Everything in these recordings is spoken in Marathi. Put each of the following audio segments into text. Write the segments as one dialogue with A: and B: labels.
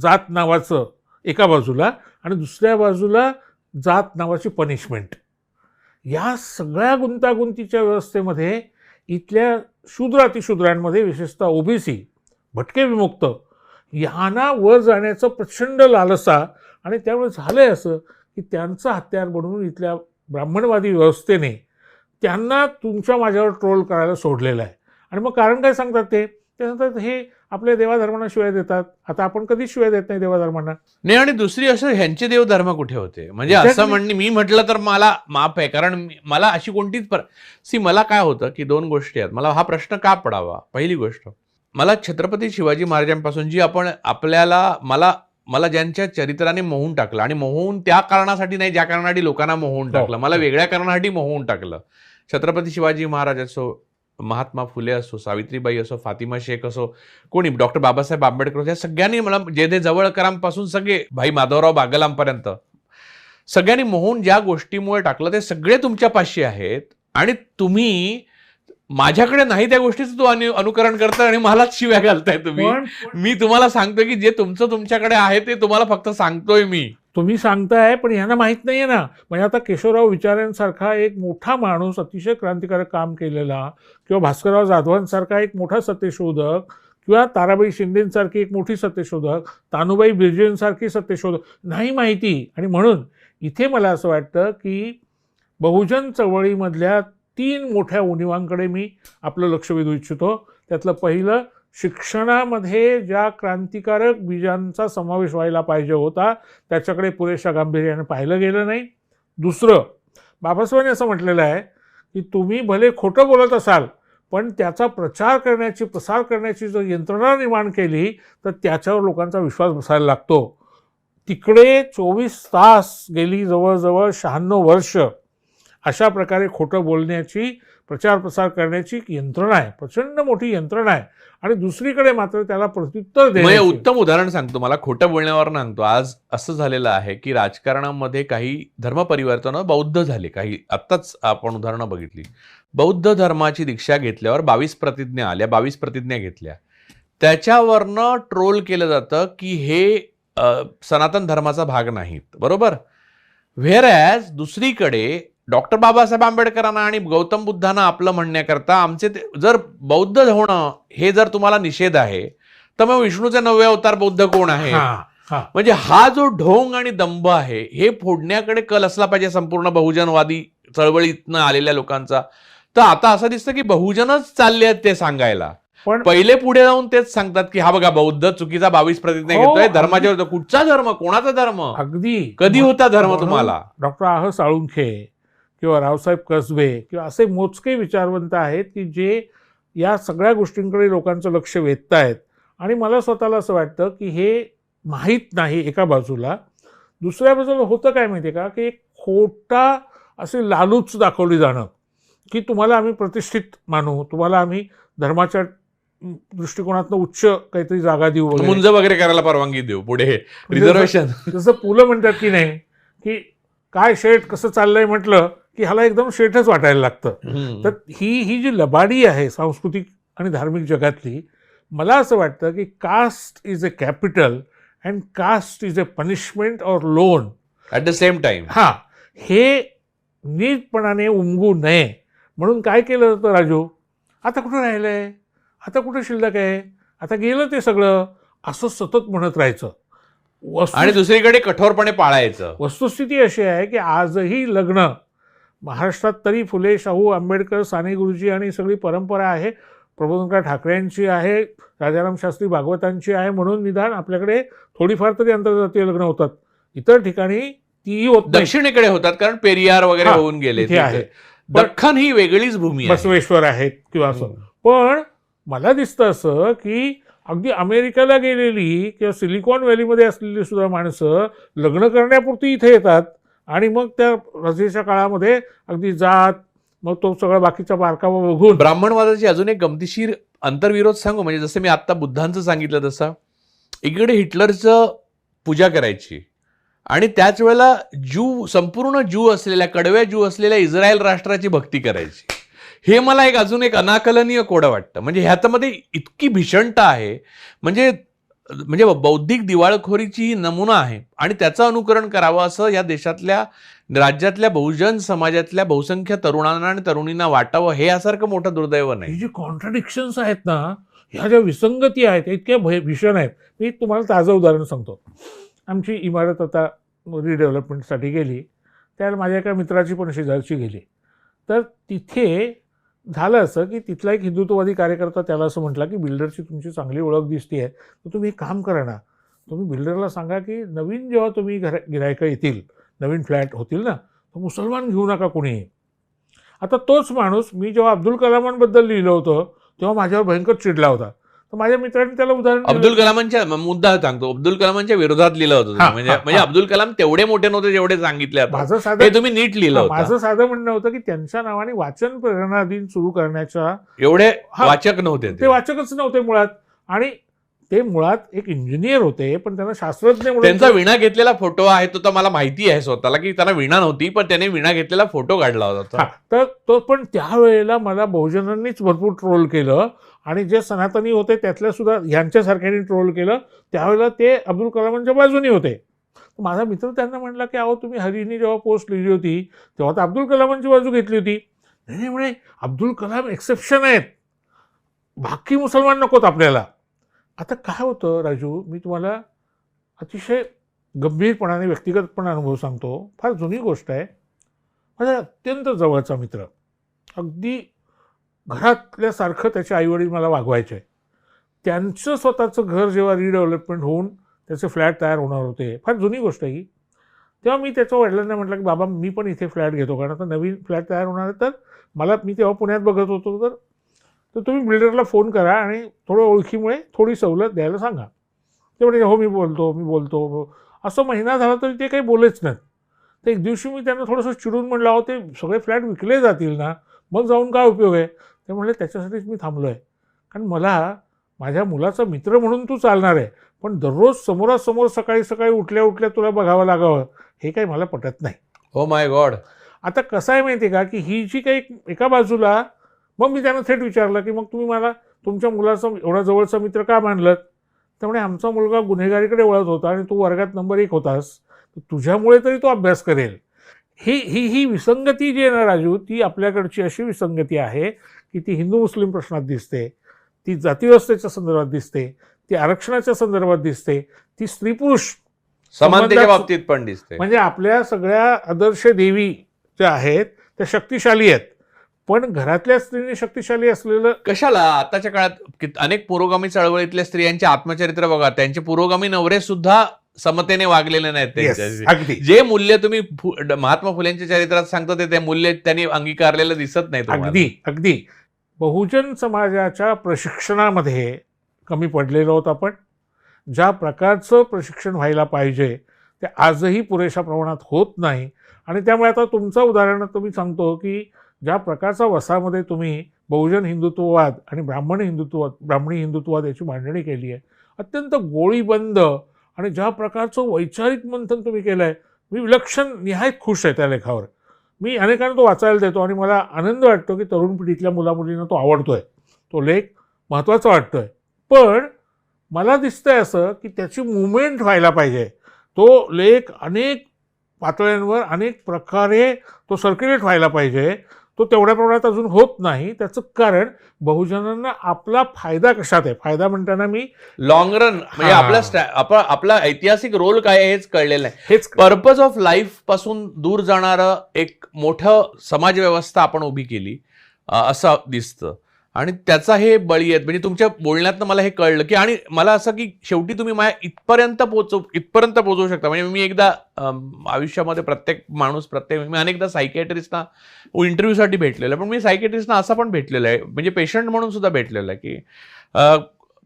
A: जात नावाचं एका बाजूला आणि दुसऱ्या बाजूला जात नावाची पनिशमेंट या सगळ्या गुंतागुंतीच्या व्यवस्थेमध्ये इथल्या शूद्र अतिशूद्रांमध्ये विशेषतः ओबीसी भटके विमुक्त यांना वर जाण्याचं प्रचंड लालसा आणि त्यामुळे झालं आहे असं की त्यांचं हत्यार बनवून इथल्या ब्राह्मणवादी व्यवस्थेने त्यांना तुमच्या माझ्यावर ट्रोल करायला सोडलेलं आहे. आणि मग कारण काय सांगतात ते? ते सांगतात हे आपल्या देवाधर्मांना शिवाय देतात. आता आपण कधीच शिवाय देत नाही देवाधर्मांना.
B: नाही आणि दुसरी असं ह्यांचे देवधर्म कुठे होते? म्हणजे. असं म्हणणे मी म्हटलं तर मला माफ आहे कारण मला अशी कोणतीच पर सी मला काय होतं की दोन गोष्टी आहेत. मला हा प्रश्न का पडावा? पहिली गोष्ट मला छत्रपती शिवाजी महाराजांपासून जी आपण आपल्याला मला मला ज्यांच्या चरित्राने मोहून टाकलं आणि मोहून त्या कारणासाठी नाही ज्या कारणासाठी लोकांना मोहून
A: हो.
B: टाकलं. मला वेगळ्या कारणासाठी मोहून टाकलं. छत्रपती शिवाजी महाराज असो महात्मा फुले असो सावित्रीबाई असो फातिमा शेख असो कोणी? डॉक्टर बाबासाहेब आंबेडकर असो, या सगळ्यांनी मला जे ते जवळकरांपासून सगळे भाई माधवराव बागलांपर्यंत सगळ्यांनी मोहून ज्या गोष्टीमुळे टाकलं ते सगळे तुमच्या पाशी आहेत आणि तुम्ही माझ्याकडे नाही त्या गोष्टीचं तू अनु अनुकरण करताय आणि मलाच शिव्या घालताय तुम्ही. मी तुम्हाला सांगतोय की जे तुमचं तुमच्याकडे आहे ते तुम्हाला फक्त सांगतोय मी.
A: तुम्ही सांगताय पण यांना माहीत नाही आहे ना. म्हणजे आता केशवराव विचाऱ्यांसारखा एक मोठा माणूस अतिशय क्रांतिकारक काम केलेला किंवा भास्करराव जाधवांसारखा एक मोठा सत्यशोधक किंवा ताराबाई शिंदेंसारखी एक मोठी सत्यशोधक तानुबाई बिर्जेंसारखी सत्यशोधक नाही माहिती. आणि म्हणून इथे मला असं वाटतं की बहुजन चळवळीमधल्या तीन मोठ्या उणिवांकडे मी आपलं लक्ष वेधू इच्छितो. त्यातलं पहिलं शिक्षणामध्ये ज्या क्रांतिकारक बीजांचा समावेश व्हायला पाहिजे होता त्याच्याकडे पुरेशा गांभीर्याने पाहिलं गेलं नाही. दुसरं बाबासाहेबांनी असं म्हटलेलं आहे की तुम्ही भले खोटं बोलत असाल पण त्याचा प्रचार करण्याची प्रसार करण्याची जर यंत्रणा निर्माण केली तर त्याच्यावर लोकांचा विश्वास बसायला लागतो. तिकडे चोवीस तास गेली जवळजवळ शहाण्णव वर्ष अशा प्रकारे खोटं बोलण्याची प्रचार प्रसार करण्याची एक यंत्रणा आहे. प्रचंड मोठी यंत्रणा आहे. आणि दुसरीकडे मात्र त्याला प्रत्युत्तर देण्याची.
B: उत्तम उदाहरण सांगतो. मला खोटं बोलण्यावर सांगतो. आज असं झालेलं आहे की राजकारणामध्ये काही धर्मपरिवर्तन बौद्ध झाले. काही आत्ताच आपण उदाहरणं बघितली. बौद्ध धर्माची दीक्षा घेतल्यावर बावीस प्रतिज्ञा आल्या. बावीस प्रतिज्ञा घेतल्या. त्याच्यावरनं ट्रोल केलं जातं की हे सनातन धर्माचा भाग नाहीत. बरोबर? व्हेर ॲज दुसरीकडे डॉक्टर बाबासाहेब आंबेडकरांना आणि गौतम बुद्धांना आपलं म्हणण्याकरता आमचे ते जर बौद्ध होणं हे जर तुम्हाला निषेध आहे तर मग विष्णूचे नववे अवतार बौद्ध कोण आहे? म्हणजे हा जो ढोंग आणि दंभ आहे हे फोडण्याकडे कल असला पाहिजे संपूर्ण बहुजनवादी चळवळीतनं आलेल्या लोकांचा. तर आता असं दिसतं की बहुजनच चालले आहेत ते सांगायला.
A: पण
B: पहिले पुढे जाऊन तेच सांगतात की हा बघा बौद्ध चुकीचा बावीस प्रतिज्ञा
A: हो,
B: घेतोय. धर्माच्या कुठचा धर्म कोणाचा धर्म?
A: अगदी.
B: कधी होता धर्म तुम्हाला?
A: डॉक्टर आह साळुंखे किंवा रावसाहेब कसबे किंवा असे मोजके विचारवंत आहेत की जे या सगळ्या गोष्टींकडे लोकांचं लक्ष वेधत आहेत आणि मला स्वतःला असं वाटतं की हे माहीत नाही एका बाजूला. दुसऱ्या बाजूला होतं काय माहिती का? की एक खोटा असे लालूच दाखवली जाणं. की तुम्हाला आम्ही प्रतिष्ठित मानू तुम्हाला आम्ही धर्माच्या दृष्टिकोनातनं उच्च काहीतरी जागा देऊ
B: मुंज वगैरे करायला परवानगी देऊ पुढे. रिझर्वेशन
A: जसं पुलं म्हणतात की नाही की काय शेठ कसं चाललंय म्हटलं की ह्याला एकदम शेठच वाटायला लागतं. तर ही ही जी लबाडी आहे सांस्कृतिक आणि धार्मिक जगातली मला असं वाटतं की caste is a capital and caste is a punishment or loan.
B: At the same time
A: हां हे नीटपणाने उमगू नये. म्हणून काय केलं जातं राजू? आता कुठं राहिलं आहे आता कुठं शिल्लक आहे? आता गेलं ते सगळं? असं सतत म्हणत राहायचं.
B: आणि दुसरीकडे कठोरपणे पाळायचं.
A: वस्तुस्थिती अशी आहे की आजही लग्न महाराष्ट्रात तरी फुले शाहू आंबेडकर साने गुरुजी आणि सगळी परंपरा आहे. प्रबोधनकार ठाकरेंची आहे राजाराम शास्त्री भागवतांची आहे म्हणून निदान आपल्याकडे थोडीफार तरी आंतरजातीय लग्न होतात. इतर ठिकाणी तीही होत
B: दक्षिणेकडे होतात कारण पेरियार वगैरे
A: हा,
B: होऊन गेले
A: आहे.
B: दख्खन ही वेगळीच भूमी आहे.
A: बसवेश्वर आहेत किंवा असं. पण मला दिसतं असं की अगदी अमेरिकेला गेलेली किंवा सिलिकॉन व्हॅलीमध्ये असलेली सुद्धा माणसं लग्न करण्यापुरती इथे येतात. आणि मग त्या रजेच्या काळामध्ये अगदी जात मग तो सगळा बाकीचा बारकावा बघून
B: ब्राह्मणवादाची अजून एक गमतीशीर अंतर्विरोध सांगू म्हणजे जसं मी आत्ता बुद्धांचं सांगितलं तसं एकीकडे हिटलरचं पूजा करायची. आणि त्याच वेळेला जू संपूर्ण जू असलेल्या कडव्या जू असलेल्या इस्रायल राष्ट्राची भक्ती करायची. हे मला एक अजून एक अनाकलनीय कोडं वाटतं. म्हणजे ह्याच्यामध्ये इतकी भीषणता आहे. म्हणजे म्हणजे बौद्धिक दिवाळखोरीची ही नमुना आहे. आणि त्याचं अनुकरण करावं असं या देशातल्या राज्यातल्या बहुजन समाजातल्या बहुसंख्य तरुणांना आणि तरुणींना वाटावं हे यासारखं मोठं दुर्दैव नाही.
A: ही जी कॉन्ट्रडिक्शन्स आहेत ना ह्या ज्या विसंगती आहेत इतक्या भय भीषण आहेत. मी तुम्हाला ताजं उदाहरण सांगतो. आमची इमारत आता रिडेव्हलपमेंटसाठी गेली. त्याला माझ्या एका मित्राची पण शेजारची गेली. तर तिथे झालं असं की तिथला एक हिंदुत्ववादी कार्यकर्ता त्याला असं म्हटला की बिल्डरची तुमची चांगली ओळख दिसते आहे तर तुम्ही एक काम करा ना. तुम्ही बिल्डरला सांगा की नवीन जेव्हा तुम्ही घर गिरायकं येतील नवीन फ्लॅट होतील ना तर मुसलमान घेऊ नका कोणीही आता तोच माणूस मी जेव्हा अब्दुल कलामांबद्दल लिहिलं होतं तेव्हा माझ्यावर भयंकर चिडला होता. तर माझ्या मित्राने त्याला उदाहरण दिलं.
B: अब्दुल कलामांच्या मुद्दा सांगतो अब्दुल कलामांच्या विरोधात लिहिलं होतं म्हणजे म्हणजे. अब्दुल कलाम तेवढे मोठे नव्हते जेवढे सांगितले
A: माझं साधं
B: तुम्ही नीट लिहिलं होतं
A: माझं साधं म्हणणं होतं की त्यांच्या नावाने वाचन प्रेरणा दिन सुरू करण्याच्या
B: एवढे. वाचक नव्हते
A: ते. वाचकच नव्हते मुळात आणि ते मुळात एक इंजिनियर होते पण त्यांना शास्त्रज्ञ म्हणून
B: त्यांचा विणा घेतलेला फोटो आहे तो तर मला माहिती आहे स्वतःला की त्यांना विणा नव्हती पण त्याने विणा घेतलेला फोटो काढला होता
A: तर तो पण त्यावेळेला मला बहुजनांनीच भरपूर ट्रोल केलं आणि जे सनातनी होते त्यातल्या सुद्धा ह्यांच्यासारख्यांनी ट्रोल केलं. त्यावेळेला ते अब्दुल कलामांच्या बाजूनी होते. माझा मित्र त्यांना म्हटला की अहो तुम्ही हरीने जेव्हा पोस्ट लिहिली होती तेव्हा तर अब्दुल कलामांची बाजू घेतली होती. नाही नाही म्हणे अब्दुल कलाम एक्सेप्शन आहेत. बाकी मुसलमान नकोत आपल्याला. आता काय होतं राजू? मी तुम्हाला अतिशय गंभीरपणाने व्यक्तिगतपण अनुभव सांगतो. फार जुनी गोष्ट आहे. माझा अत्यंत जवळचा मित्र. अगदी घरातल्यासारखं त्याचे आईवडील मला वागवायचे. त्यांचं स्वतःचं घर जेव्हा रिडेव्हलपमेंट होऊन त्याचे फ्लॅट तयार होणार होते. फार जुनी गोष्ट आहे ही. तेव्हा मी त्याच्या वडिलांना म्हटलं की बाबा मी पण इथे फ्लॅट घेतो. कारण आता नवीन फ्लॅट तयार होणार आहे. तर मला मी तेव्हा पुण्यात बघत होतो. तर तर तुम्ही बिल्डरला फोन करा आणि थोडं ओळखीमुळे थोडी सवलत द्यायला सांगा. ते म्हणजे हो मी बोलतो मी बोलतो. असं महिना झाला तरी ते काही बोलेच नाहीत. तर एक दिवशी मी त्यांना थोडंसं चिडून म्हणलं अहो ते सगळे फ्लॅट विकले जातील ना मग जाऊन काय उपयोग आहे? ते म्हणले त्याच्यासाठीच मी थांबलो आहे कारण मला माझ्या मुलाचा मित्र म्हणून तू चालणार आहे पण दररोज समोरासमोर सकाळी सकाळी उठल्या उठल्या तुला बघावं लागावं हे काही मला पटत नाही.
B: हो माय गॉड
A: आता कसं आहे माहिती आहे का की ही जी काही एका बाजूला मग मी त्यांना थेट विचारलं की मग तुम्ही मला तुमच्या मुलाचा एवढा जवळचा मित्र का मानलं त्यामुळे आमचा मुलगा गुन्हेगारीकडे वळत होता आणि तू वर्गात नंबर एक होतास. तुझ्यामुळे तरी तो अभ्यास करेल. ही ही ही विसंगती जी आहे ना राजू ती आपल्याकडची अशी विसंगती आहे की ती हिंदू मुस्लिम प्रश्नात दिसते ती जातीव्यवस्थेच्या संदर्भात दिसते ती आरक्षणाच्या संदर्भात दिसते ती स्त्री पुरुष
B: समानतेच्या बाबतीत पण दिसते.
A: म्हणजे आपल्या सगळ्या आदर्श देवी ज्या आहेत त्या शक्तिशाली आहेत. पण घरातल्या स्त्रीने शक्तिशाली असलेलं
B: कशाला? आताच्या काळात अनेक पुरोगामी चळवळीतल्या स्त्रियांचे आत्मचरित्र बघा. त्यांचे पुरोगामी नवरे सुद्धा समतेने वागलेले नाहीत
A: अगदी.
B: जे मूल्य तुम्ही महात्मा फुलेंच्या चरित्रात सांगता ते मूल्य त्यांनी अंगीकारलेलं दिसत नाही.
A: अगदी अगदी. बहुजन समाजाच्या प्रशिक्षणामध्ये कमी पडलेलो आहोत आपण. ज्या प्रकारचं प्रशिक्षण व्हायला पाहिजे ते आजही पुरेशा प्रमाणात होत नाही. आणि त्यामुळे आता तुमचं उदाहरण तुम्ही सांगतो की ज्या प्रकारचा वसामध्ये तुम्ही बहुजन हिंदुत्ववाद आणि ब्राह्मण हिंदुत्ववाद ब्राह्मणी हिंदुत्ववाद याची मांडणी केली आहे अत्यंत गोळीबंद आणि ज्या प्रकारचं वैचारिक मंथन तुम्ही केलं आहे मी विलक्षण निहायत खुश आहे त्या लेखावर. मी अनेकांना तो वाचायला देतो आणि मला आनंद वाटतो की तरुण पिढीतल्या मुलामुलींना तो आवडतोय. तो लेख महत्त्वाचा वाटतोय. पण मला दिसतंय असं की त्याची मुवमेंट व्हायला पाहिजे. तो लेख अनेक पातळ्यांवर अनेक प्रकारे तो सर्क्युलेट व्हायला पाहिजे. तो तेवढ्या प्रमाणात अजून होत नाही. त्याचं कारण बहुजनांना आपला फायदा कशात आहे? फायदा म्हणताना मी
B: लॉंग रन म्हणजे. आपला स्टॅ- आपला आपला ऐतिहासिक रोल काय आहे हेच कळलेलं आहे
A: हेच
B: पर्पज ऑफ लाईफपासून दूर जाणारं एक मोठं समाजव्यवस्था आपण उभी केली. असं दिसतं. आणि त्याचा हे बळी आहेत. म्हणजे तुमच्या बोलण्यातनं मला हे कळलं की आणि मला असं की शेवटी तुम्ही माझ्या इथपर्यंत पोचव इथपर्यंत पोचवू शकता. म्हणजे मी एकदा आयुष्यामध्ये प्रत्येक माणूस प्रत्येक मी अनेकदा सायकॅट्रिस्टना इंटरव्ह्यूसाठी भेटलेलं आहे. पण मी सायकॅट्रिस्टना असा पण भेटलेला आहे. म्हणजे पेशंट म्हणून सुद्धा भेटलेलं आहे की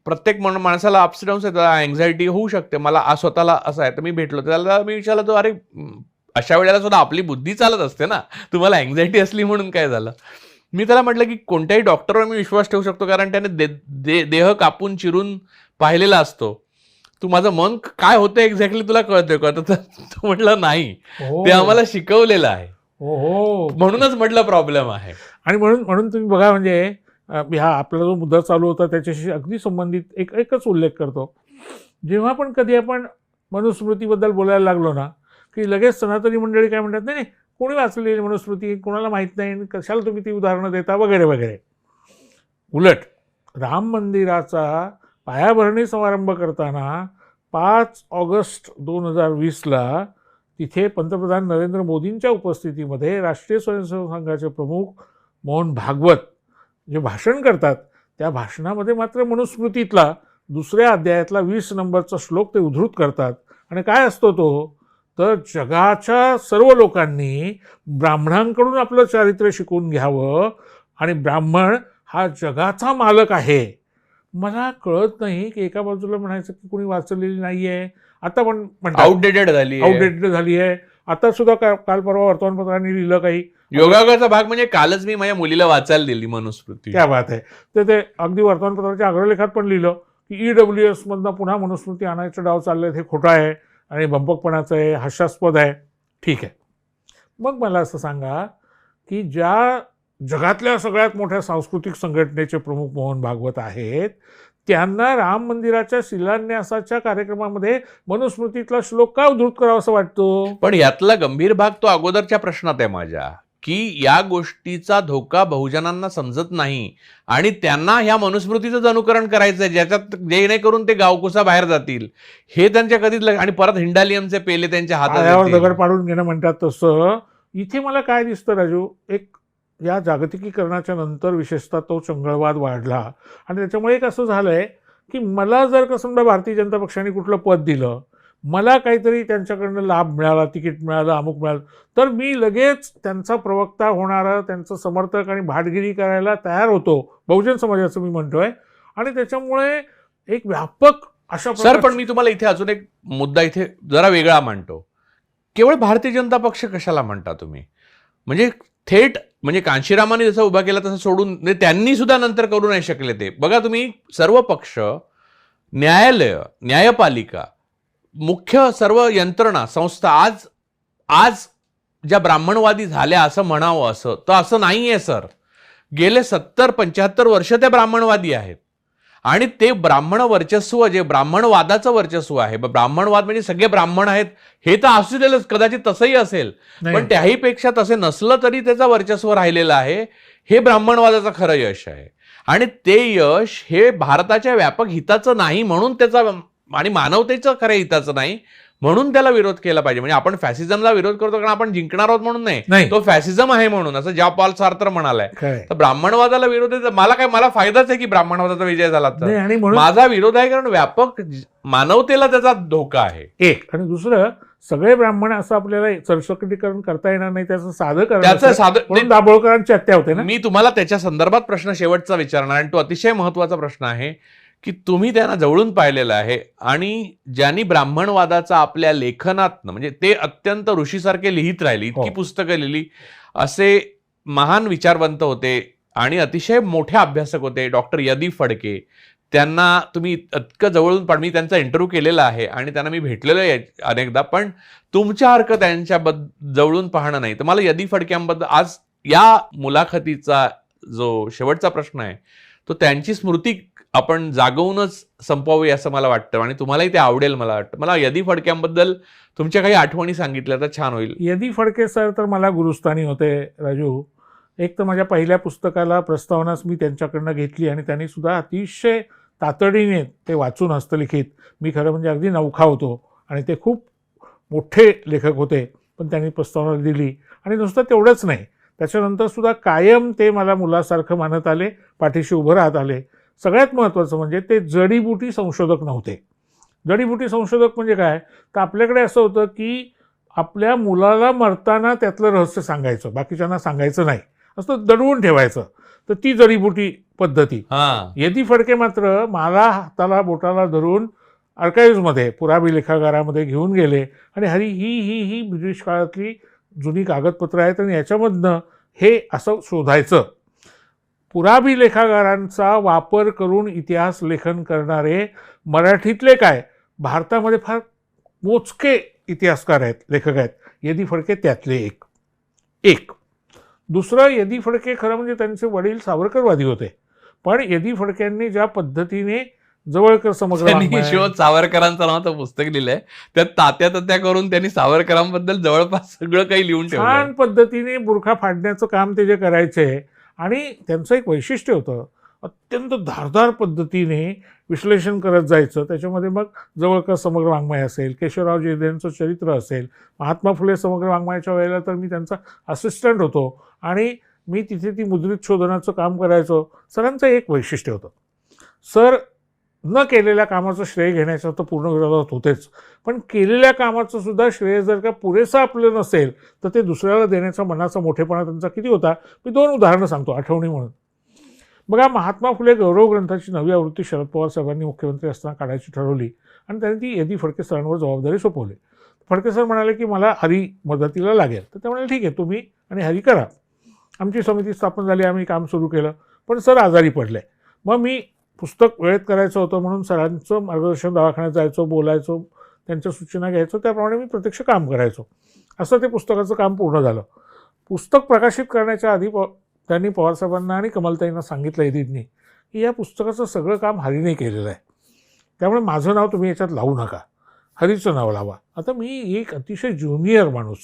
B: प्रत्येक मन माणसाला अप्सडाऊन्स येतात अँझायटी होऊ शकते. मला स्वतःला असं आहे. तर मी भेटलो. त्याला मी विचारलं तो अरे अशा वेळेला सुद्धा आपली बुद्धी चालत असते ना? तुम्हाला अँझायटी असली म्हणून काय झालं? मी त्याला म्हटलं की कोणत्याही डॉक्टरवर मी विश्वास ठेवू शकतो कारण त्याने दे, दे, देह कापून चिरून पाहिलेला असतो. तू माझं मन काय होतं एक्झॅक्टली तुला कळतंय का? तर तो म्हटलं नाही
A: हो.
B: ते आम्हाला शिकवलेलं आहे.
A: हो
B: म्हणूनच म्हटलं प्रॉब्लेम आहे.
A: आणि म्हणून म्हणून तुम्ही बघा म्हणजे हा आपला जो मुद्दा चालू होता त्याच्याशी अगदी संबंधित एक एकच उल्लेख करतो. जेव्हा पण कधी आपण मनुस्मृतीबद्दल बोलायला लागलो ना की लगेच सनातनी मंडळी काय म्हणतात नाही कोणी वाचलेली मनुस्मृती? कोणाला माहीत नाही? आणि कशाला तुम्ही ती उदाहरणं देता? वगैरे वगैरे. उलट राम मंदिराचा पायाभरणी समारंभ करताना पाच ऑगस्ट दोन हजार वीसला तिथे पंतप्रधान नरेंद्र मोदींच्या उपस्थितीमध्ये राष्ट्रीय स्वयंसेवक संघाचे प्रमुख मोहन भागवत जे भाषण करतात त्या भाषणामध्ये मात्र मनुस्मृतीतला दुसऱ्या अध्यायातला वीस नंबरचा श्लोक ते उद्धृत करतात. आणि काय असतो तो? तर जगाच्या सर्व लोकांनी ब्राह्मणांकडून आपलं चारित्र्य शिकून घ्यावं आणि ब्राह्मण हा जगाचा मालक आहे. मला कळत नाही की एका बाजूला म्हणायचं की कोणी वाचलेली नाही आहे आता पण
B: आउटडेटेड झाली आहे.
A: आउटडेटेड झाली आहे आता सुद्धा का काल परवा वर्तमानपत्रांनी लिहिलं काही.
B: योगायोगाचा भाग म्हणजे कालच मी माझ्या मुलीला वाचायला दिली मनुस्मृती.
A: क्या बात आहे. तर ते अगदी वर्तमानपत्राच्या अग्रलेखात पण लिहिलं की ई डब्ल्यू एसमधनं पुन्हा मनुस्मृती आणायचं डाव चाललंय हे खोटं आहे. आणि बंबकपणाचं आहे हास्यास्पद आहे. ठीक आहे. मग मला असं सांगा की ज्या जगातल्या सगळ्यात मोठ्या सांस्कृतिक संघटनेचे प्रमुख मोहन भागवत आहेत त्यांना राम मंदिराच्या शिलान्यासाच्या कार्यक्रमामध्ये मनुस्मृतीतला श्लोक का उद्धृत करावा असं वाटतो?
B: पण यातला गंभीर भाग तो अगोदरच्या प्रश्नात आहे माझ्या. की या गोष्टीचा धोका बहुजनांना समजत नाही आणि त्यांना ह्या मनुस्मृतीचं अनुकरण करायचं आहे ज्याच्यात जेणेकरून ते गावकुसा बाहेर जातील. हे त्यांच्या कधीच आणि परत हिंडालियमचे पेले त्यांच्या येतील.
A: दगड पाडून घेणं म्हणतात तसं. इथे मला काय दिसतं राजू एक या जागतिकीकरणाच्या नंतर विशेषतः तो चंगळवाद वाढला. आणि त्याच्यामुळे एक असं झालंय की मला जर का समजा भारतीय जनता पक्षाने कुठलं पद दिलं मला काहीतरी त्यांच्याकडनं लाभ मिळाला तिकीट मिळालं अमुक मिळालं. तर मी लगेच त्यांचा प्रवक्ता होणारा त्यांचं समर्थक आणि भाटगिरी करायला तयार होतो बहुजन समाजाचं मी म्हणतोय. आणि त्याच्यामुळे एक व्यापक अशा
B: सर पण मी तुम्हाला इथे अजून एक मुद्दा इथे जरा वेगळा मांडतो. केवळ भारतीय जनता पक्ष कशाला म्हणता तुम्ही? म्हणजे थेट म्हणजे कांशीरामाने जसं उभा केला तसं सोडून म्हणजे त्यांनी सुद्धा नंतर करू नाही शकले ते. बघा तुम्ही सर्व पक्ष न्यायालय न्यायपालिका मुख्य सर्व यंत्रणा संस्था आज आज ज्या ब्राह्मणवादी झाल्या असं म्हणावं असं तर असं नाही आहे सर. गेले सत्तर पंच्याहत्तर वर्ष त्या ब्राह्मणवादी आहेत. आणि ते ब्राह्मण वर्चस्व जे ब्राह्मणवादाचं वर्चस्व आहे ब्राह्मणवाद म्हणजे सगळे ब्राह्मण आहेत हे तर असू दिलंच कदाचित तसंही असेल. पण त्याहीपेक्षा तसे नसलं तरी त्याचा वर्चस्व राहिलेलं आहे हे ब्राह्मणवादाचं खरं यश आहे. आणि ते यश हे भारताच्या व्यापक हिताचं नाही म्हणून त्याचा आणि मानवतेचं खऱ्या हिताचं नाही म्हणून त्याला विरोध केला पाहिजे. म्हणजे आपण फॅसिझमला विरोध करतो कारण आपण जिंकणार आहोत म्हणून नाही.
A: नाही.
B: तो फॅसिझम आहे म्हणून असं ज्या पॉल सार्त्र म्हणालाय. तर ब्राह्मणवादाला विरोध आहे मला काय मला फायदाच आहे की ब्राह्मणवादाचा विजय झाला तर.
A: नाही आणि म्हणून
B: माझा विरोध आहे कारण व्यापक मानवतेला त्याचा धोका आहे.
A: एक. आणि दुसरं सगळे ब्राह्मण असं आपल्याला सरसकटीकरण करता येणार नाही त्याचं साधं
B: त्याचं साधं
A: दाभोळकरांची हत्या होते ना?
B: मी तुम्हाला त्याच्या संदर्भात प्रश्न शेवटचा विचारणार आणि तो अतिशय महत्त्वाचा प्रश्न आहे. की तुम्ही त्यांना जवळून पाहिलेलं आहे आणि ज्यांनी ब्राह्मणवादाचा आपल्या लेखनात म्हणजे ते अत्यंत ऋषीसारखे लिहित राहिले इतकी
A: हो.
B: पुस्तकं लिहिली असे महान विचारवंत होते आणि अतिशय मोठे अभ्यासक होते डॉक्टर यदी फडके त्यांना तुम्ही इतकं जवळून पण मी त्यांचा इंटरव्ह्यू केलेला आहे आणि त्यांना मी भेटलेलो आहे अनेकदा पण तुमच्यासारखं त्यांच्याबद्द जवळून पाहणं नाही तर मला यदी फडक्यांबद्दल आज या मुलाखतीचा जो शेवटचा प्रश्न आहे तो त्यांची स्मृती आपण जागवूनच संपवावी असं मला वाटतं आणि तुम्हालाही ते आवडेल मला वाटतं. मला यदी फडक्यांबद्दल तुमच्या काही आठवणी सांगितल्या तर छान होईल.
A: यदी फडके सर तर मला गुरुस्थानी होते राजू. एक तर माझ्या पहिल्या पुस्तकाला प्रस्तावनाच मी त्यांच्याकडनं घेतली आणि त्यांनी सुद्धा अतिशय तातडीने ते वाचून हस्तलिखित. मी खरं म्हणजे अगदी नौखा होतो आणि ते खूप मोठे लेखक होते पण त्यांनी प्रस्तावना दिली आणि नुसतं तेवढंच नाही. त्याच्यानंतर सुद्धा कायम ते मला मुलासारखं मानत आले पाठीशी उभं राहत आले. सगळ्यात महत्त्वाचं म्हणजे ते जडीबुटी संशोधक नव्हते. जडीबुटी संशोधक म्हणजे काय? तर आपल्याकडे असं होतं की आपल्या मुलाला मरताना त्यातलं रहस्य सांगायचं बाकीच्यांना सांगायचं नाही. असं दडवून ठेवायचं. तर ती जडीबुटी पद्धती. यदी फडके मात्र मला हाताला बोटाला धरून आर्काईव्हमध्ये पुरावी लेखागारामध्ये घेऊन गेले आणि हरी ही ही ही ब्रिटिश काळातली जुनी कागदपत्रं आहेत आणि याच्यामधनं हे असं शोधायचं. पुरावी लेखागारांचा वापर करून इतिहास लेखन करणारे मराठीतले काय? भारतामध्ये फार मोजके इतिहासकार आहेत लेखक आहेत. यदी फडके त्यातले एक. एक. दुसरं यदी फडके खरं म्हणजे त्यांचे वडील सावरकरवादी होते. पण यदी फडक्यांनी ज्या पद्धतीने जवळकर समग्र.
B: शिव सावरकरांचं नावाचं पुस्तक लिहिलंय. त्यात तात्या तत्या करून त्यांनी सावरकरांबद्दल जवळपास सगळं काही लिहून
A: छान पद्धतीने बुरखा फाडण्याचं काम ते जे करायचे आणि त्यांचं एक वैशिष्ट्य होतं अत्यंत धारदार पद्धतीने विश्लेषण करत जायचं. त्याच्यामध्ये मग जवळकर समग्र वाङ्मय असेल केशवराव जेदेंचं चरित्र असेल महात्मा फुले समग्र वाङ्मयाच्या वेळेला तर मी त्यांचा असिस्टंट होतो आणि मी तिथे ती मुद्रित शोधनाचं काम करायचो. सरांचं एक वैशिष्ट्य होतं. सर न केलेल्या कामाचं श्रेय घेण्याचा तर पूर्ण विरोधात होतेच. पण केलेल्या कामाचं सुद्धा श्रेय जर का पुरेसं आपलं नसेल तर ते दुसऱ्याला देण्याचा मनाचा मोठेपणा त्यांचा किती होता? मी दोन उदाहरणं सांगतो आठवणी म्हणून. बघा महात्मा फुले गौरव ग्रंथाची नवी आवृत्ती शरद पवार साहेबांनी मुख्यमंत्री असताना काढायची ठरवली आणि त्यांनी ती यदी फडके सरांवर जबाबदारी सोपवली. फडके सर म्हणाले की मला हरी मदतीला लागेल. तर ते म्हणाले ठीक आहे तुम्ही आणि हरी करा. आमची समिती स्थापन झाली आम्ही काम सुरू केलं पण सर आजारी पडले. मग मी पुस्तक वेळेत करायचं होतं म्हणून सरांचं मार्गदर्शन दवाखान्यात जायचो बोलायचो त्यांच्या सूचना घ्यायचो त्याप्रमाणे मी प्रत्यक्ष काम करायचो. असं ते पुस्तकाचं काम पूर्ण झालं. पुस्तक प्रकाशित करण्याच्या आधी प त्यांनी पवारसाहेबांना आणि कमलताईंना सांगितलं एदितनी की या पुस्तकाचं सगळं काम हरीने केलेलं आहे. त्यामुळे माझं नाव तुम्ही याच्यात लावू नका. हरीचं नाव लावा. आता मी एक अतिशय ज्युनियर माणूस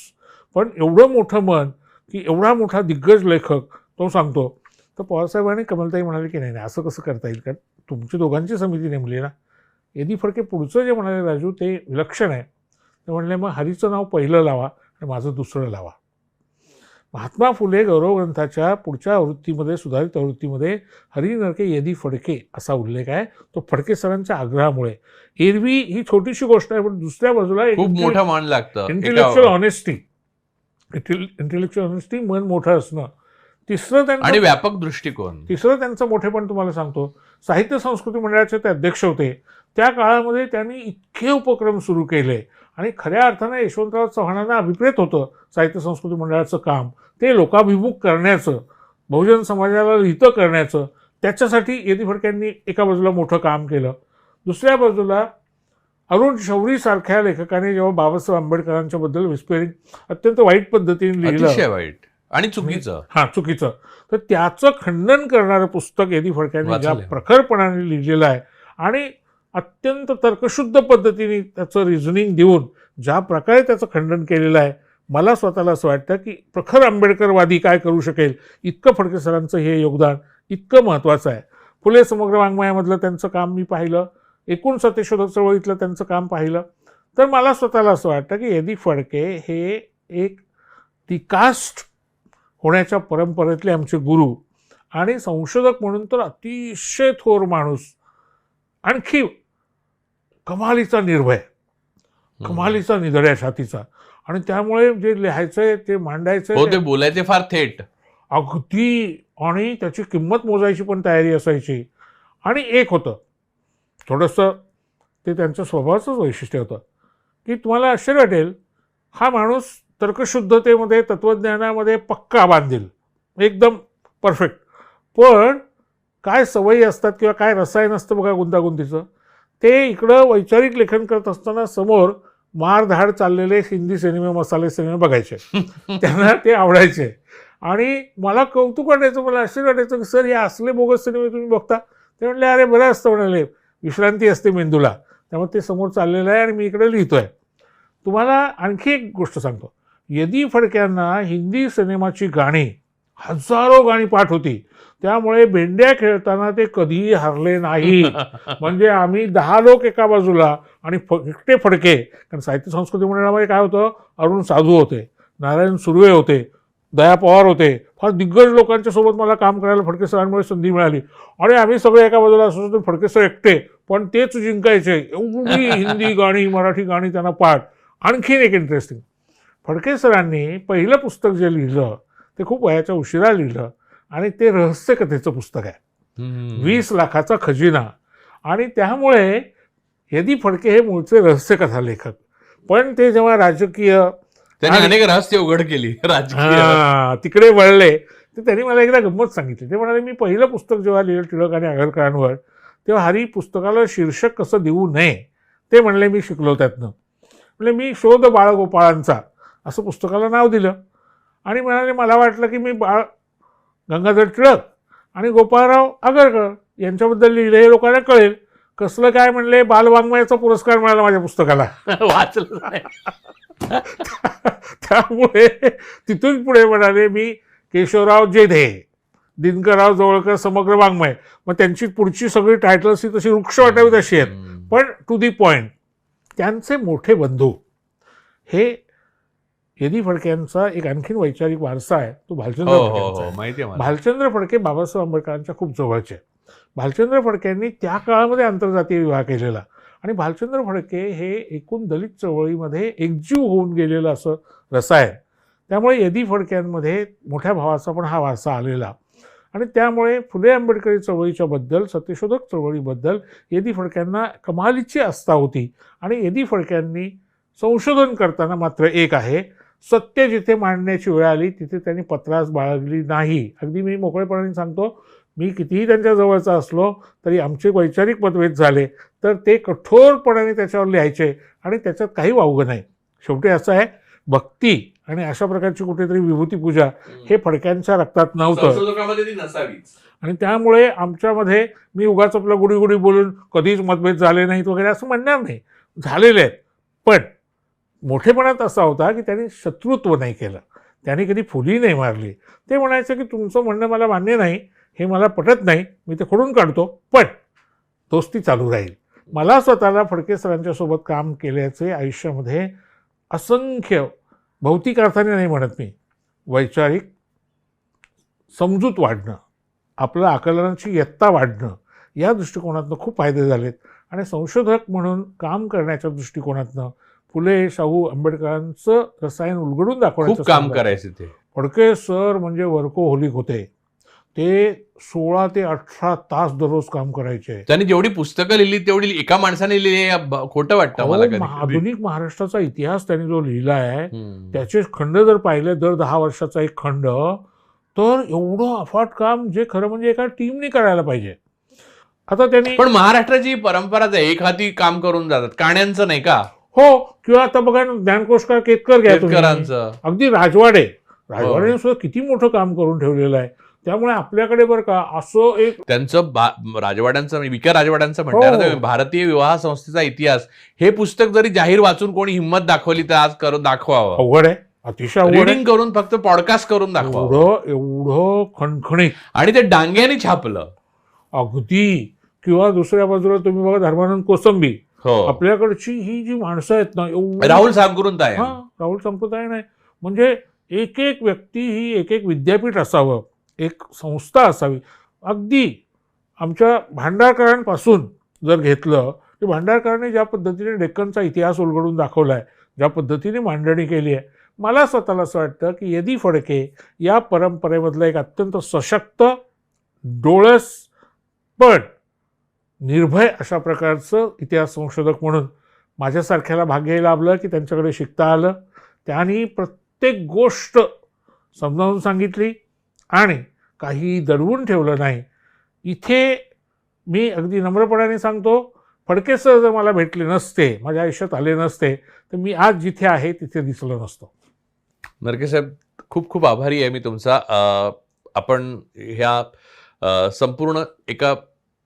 A: पण एवढं मोठं मन की एवढा मोठा दिग्गज लेखक तो सांगतो तर पवारसाहेब आणि कमलताई म्हणाले की नाही नाही असं कसं करता येईल? कारण तुमची दोघांची समिती नेमली ना. यदी फडके पुढचं जे म्हणाले राजू ते विलक्षण आहे. ते म्हणले मग हरीचं नाव पहिलं लावा आणि माझं दुसरं लावा. महात्मा फुले गौरव ग्रंथाच्या पुढच्या आवृत्तीमध्ये सुधारित आवृत्तीमध्ये हरी नरके यदी फडके असा उल्लेख आहे. तो फडके सरांच्या आग्रहामुळे. एरवी ही छोटीशी गोष्ट आहे पण दुसऱ्या बाजूला एक
B: खूप मोठं मान लागतं
A: इंटेलेक्च्युअल ऑनेस्टी इंटेलेक्च्युअल ऑनेस्टी मन मोठं असणं तिसरं त्यांचं
B: आणि व्यापक दृष्टिकोन.
A: तिसरं त्यांचं मोठेपण तुम्हाला सांगतो. साहित्य संस्कृती मंडळाचे ते अध्यक्ष होते. त्या काळामध्ये त्यांनी इतके उपक्रम सुरू केले आणि खऱ्या अर्थानं यशवंतराव चव्हाणांना अभिप्रेत होतं साहित्य संस्कृती मंडळाचं काम. ते लोकाभिमुख करण्याचं बहुजन समाजाला लिहितं करण्याचं त्याच्यासाठी यदी फडक्यांनी एका बाजूला मोठं काम केलं. दुसऱ्या बाजूला अरुण शौरीसारख्या लेखकाने जेव्हा बाबासाहेब आंबेडकरांच्या बद्दल विस्पेरिंग अत्यंत वाईट पद्धतीने लिहिलं.
B: वाईट. आणि चुकीचं.
A: हां चुकीचं. तर त्याचं खंडन करणारं पुस्तक यदी फडक्यांनी ज्या. प्रखरपणाने लिहिलेलं आहे आणि अत्यंत तर्कशुद्ध पद्धतीने त्याचं रिझनिंग देऊन ज्या प्रकारे त्याचं खंडन केलेलं आहे मला स्वतःला असं वाटतं की प्रखर आंबेडकरवादी काय करू शकेल? इतकं फडके सरांचं हे योगदान इतकं महत्त्वाचं आहे. फुले समग्र वाङ्मयामधलं त्यांचं काम मी पाहिलं. एकूण सत्यशोधक चळवळीतलं त्यांचं काम पाहिलं. तर मला स्वतःला असं वाटतं की यदी फडके हे एक दी कास्ट होण्याच्या परंपरेतले आमचे गुरु आणि संशोधक म्हणून तर अतिशय थोर माणूस. आणखी कमालीचा निर्भय. कमालीचा निधड्या छातीचा. आणि त्यामुळे जे लिहायचंय ते
B: हो
A: मांडायचंय
B: ते बोलायचे फार थेट.
A: अगदी आणि त्याची किंमत मोजायची पण तयारी असायची. आणि एक होतं. थोडंसं ते त्यांच्या स्वभावाचंच वैशिष्ट्य होतं. की तुम्हाला आश्चर्य वाटेल हा माणूस तर्कशुद्धतेमध्ये तत्त्वज्ञानामध्ये पक्का बांधील. एकदम परफेक्ट पण काय सवयी असतात किंवा काय रसायन असतं बघा गुंतागुंतीचं ते इकडं वैचारिक लेखन करत असताना समोर मारधाड चाललेले हिंदी सिनेमे मसाले सिनेमे बघायचे. त्यांना ते आवडायचे. आणि मला कौतुक वाटायचं मला आश्चर्य वाटायचं की सर हे असले बोगस सिनेमे तुम्ही बघता. ते म्हणले अरे बरं असतं म्हणाले. विश्रांती असते मेंदूला. त्यामुळे ते समोर चाललेलं आहे आणि मी इकडे लिहितोय. तुम्हाला आणखी एक गोष्ट सांगतो. यदी फडक्यांना हिंदी सिनेमाची गाणी हजारो गाणी पाठ होती. त्यामुळे भेंड्या खेळताना ते कधीही हरले नाही. म्हणजे आम्ही दहा लोक एका बाजूला आणि फ एकटे फडके कारण साहित्य संस्कृती मंडळामध्ये काय होतं? अरुण साधू होते नारायण सुर्वे होते दया पवार होते. फार दिग्गज लोकांच्या सोबत मला काम करायला फडके सरांमुळे संधी मिळाली. आणि आम्ही सगळे एका बाजूला असतो फडके सर एकटे पण तेच जिंकायचे. एवढी हिंदी गाणी मराठी गाणी त्यांना पाठ. आणखीन एक इंटरेस्टिंग फडके सरांनी पहिलं पुस्तक जे लिहिलं ते खूप वयाच्या उशिरा लिहिलं आणि ते रहस्यकथेचं पुस्तक आहे. वीस लाखाचा खजिना. आणि त्यामुळे यदी फडके हे मूळचे रहस्यकथा लेखक. पण ते जेव्हा राजकीय
B: त्यांनी अनेक रहस्य उघड केली राजकीय.
A: तिकडे वळले. तर त्यांनी मला एकदा गंमत सांगितली. ते म्हणाले मी पहिलं पुस्तक जेव्हा लिहिलं टिळक आणि आगरकरांवर तेव्हा हरी पुस्तकाला शीर्षक कसं देऊ नये? ते म्हणले मी शिकलो त्यातनं. म्हणजे मी शोध बाळगोपाळांचा असं पुस्तकाला नाव दिलं. आणि म्हणाले मला वाटलं की मी बाळ गंगाधर टिळक आणि गोपाळराव आगरकर यांच्याबद्दल लिहिलं हे लोकांना कळेल. कसलं काय म्हणले बालवाङ्मयाचा पुरस्कार मिळाला माझ्या पुस्तकाला.
B: वाचलं नाही.
A: त्यामुळे तिथून पुढे म्हणाले मी केशवराव जेधे दिनकरराव जवळकर समग्र वाङ्मय. मग त्यांची पुढची सगळी टायटल्स ही तशी वृक्ष वाटावी तशी आहेत. पण टू दी पॉइंट त्यांचे मोठे बंधू हे यदी फडके यांचा एक आणखीन वैचारिक वारसा आहे तो भालचंद्र
B: हो हो
A: फडकेंचा
B: हो
A: आहे.
B: माहिती आहे मला
A: भालचंद्र फडके बाबासाहेब आंबेडकरांच्या खूप जवळचे. भालचंद्र फडक्यांनी त्या काळामध्ये आंतरजातीय विवाह केलेला आणि भालचंद्र फडके हे एकूण दलित चळवळीमध्ये एकजीव होऊन गेलेलं असं रसायन त्यामुळे यदी फडक्यांमध्ये मोठ्या भावाचा पण हा वारसा आलेला आणि त्यामुळे फुले आंबेडकरी चळवळीच्या बद्दल सत्यशोधक चळवळीबद्दल यदी फडक्यांना कमालीची आस्था होती आणि यदी फडक्यांनी संशोधन करताना मात्र एक आहे सत्य जिथे मांडण्याची वेळ आली तिथे त्यांनी पत्रास बाळगली नाही. अगदी मी मोकळेपणाने सांगतो मी कितीही त्यांच्या जवळचा असलो तरी आमचे वैचारिक मतभेद झाले तर ते कठोरपणाने त्याच्यावर लिहायचे आणि त्याच्यात काही वावगं नाही. शेवटी असं आहे भक्ती आणि अशा प्रकारची कुठेतरी विभूती पूजा हे फडक्यांच्या रक्तात नव्हतं. आणि त्यामुळे आमच्यामध्ये मी उगाच आपलं गुडी गुडी बोलून कधीच मतभेद झाले नाहीत वगैरे असं म्हणणार नाही. झालेले आहेत. पण मोठेपणात असा होता की त्यांनी शत्रुत्व नाही केलं. त्यांनी कधी फुली नाही मारली. ते म्हणायचं की तुमचं म्हणणं मला मान्य नाही हे मला पटत नाही मी ते खोडून काढतो पण दोस्ती चालू राहील. मला स्वतःला फडके सरांच्यासोबत काम केल्याचे आयुष्यामध्ये असंख्य भौतिक अर्थाने नाही म्हणत मी. वैचारिक समजूत वाढणं आपलं आकलनाची यत्ता वाढणं या दृष्टिकोनातनं खूप फायदे झालेत. आणि संशोधक म्हणून काम करण्याच्या दृष्टिकोनातनं फुले शाहू आंबेडकरांचं रसायन उलगडून दाखवण्याचं
B: खूप काम. करायचे ते
A: फडके सर म्हणजे वर्कोहोलिक होते ते सोळा ते अठरा तास दररोज काम करायचे
B: त्यांनी जेवढी पुस्तकं लिहिली तेवढी एका माणसाने लिहिली खोटं वाटतं मला.
A: आधुनिक महाराष्ट्राचा इतिहास त्यांनी जो लिहिला आहे. त्याचे खंड जर पाहिले दर दहा वर्षाचा एक खंड तर एवढं अफाट काम जे खरं म्हणजे एका टीमने करायला पाहिजे आता त्यांनी
B: पण महाराष्ट्राची परंपराच आहे एक हाती काम करून जातात काण्यांचं नाही का
A: हो किंवा आता बघा ज्ञानकोशकार केतकर घ्या अगदी राजवाडे.
B: हो.
A: राजवाडेने सुद्धा किती मोठं काम करून ठेवलेलं आहे. त्यामुळे आपल्याकडे बरं का असं एक
B: त्यांचं राजवाड्यांचं विका राजवाड्यांचं म्हणतात
A: हो.
B: भारतीय विवाह संस्थेचा इतिहास. हे पुस्तक जरी जाहीर वाचून कोणी हिंमत दाखवली तर आज करून दाखवावं.
A: अवघड आहे. अतिशय
B: रिडिंग करून फक्त पॉडकास्ट करून दाखवावं.
A: एवढं एवढं खणखणीत.
B: आणि ते डांग्याने छापलं.
A: अगदी. किंवा दुसऱ्या बाजूला तुम्ही बघा धर्मानंद कोसंबी.
B: हो.
A: आपल्याकडची ही जी माणसं आहेत ना एवढी-
B: राहुल सामकुरून ताय
A: हा राहुल संप्रदाय नाही म्हणजे एक एक व्यक्ती ही एक एक विद्यापीठ असावं एक संस्था असावी. अगदी आमच्या भांडारकरांपासून जर घेतलं की भांडारकरांनी ज्या पद्धतीने डेक्कनचा इतिहास उलगडून दाखवला आहे ज्या पद्धतीने मांडणी केली आहे मला स्वतःला असं वाटतं की यदी फडके या परंपरेमधलं एक अत्यंत सशक्त डोळस पण निर्भय अशा प्रकारचं इतिहास संशोधक म्हणून माझ्यासारख्याला भाग्य लाभलं की त्यांच्याकडे शिकता आलं. त्यांनी प्रत्येक गोष्ट समजावून सांगितली आणि काही दडवून ठेवलं नाही. इथे मी अगदी नम्रपणाने सांगतो फडकेसर जर मला भेटले नसते माझ्या आयुष्यात आले नसते तर मी आज जिथे आहे तिथे दिसलो नसतो.
B: नरके साहेब खूप खूप आभारी आहे मी तुमचा. आपण ह्या संपूर्ण एका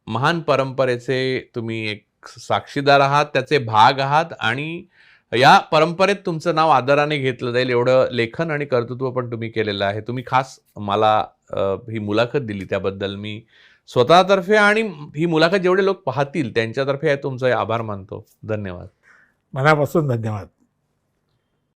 B: महान परंपरेचे तुम्ही एक साक्षीदार आहात त्याचे भाग आहात आणि या परंपरेत तुमचं नाव आदराने घेतलं जाईल एवढं लेखन आणि कर्तृत्व पण तुम्ही केलेलं आहे. तुम्ही खास मला ही मुलाखत दिली त्याबद्दल मी स्वतःतर्फे आणि ही मुलाखत जेवढे लोक पाहतील त्यांच्यातर्फे तुमचा आभार मानतो. धन्यवाद.
A: मनापासून धन्यवाद.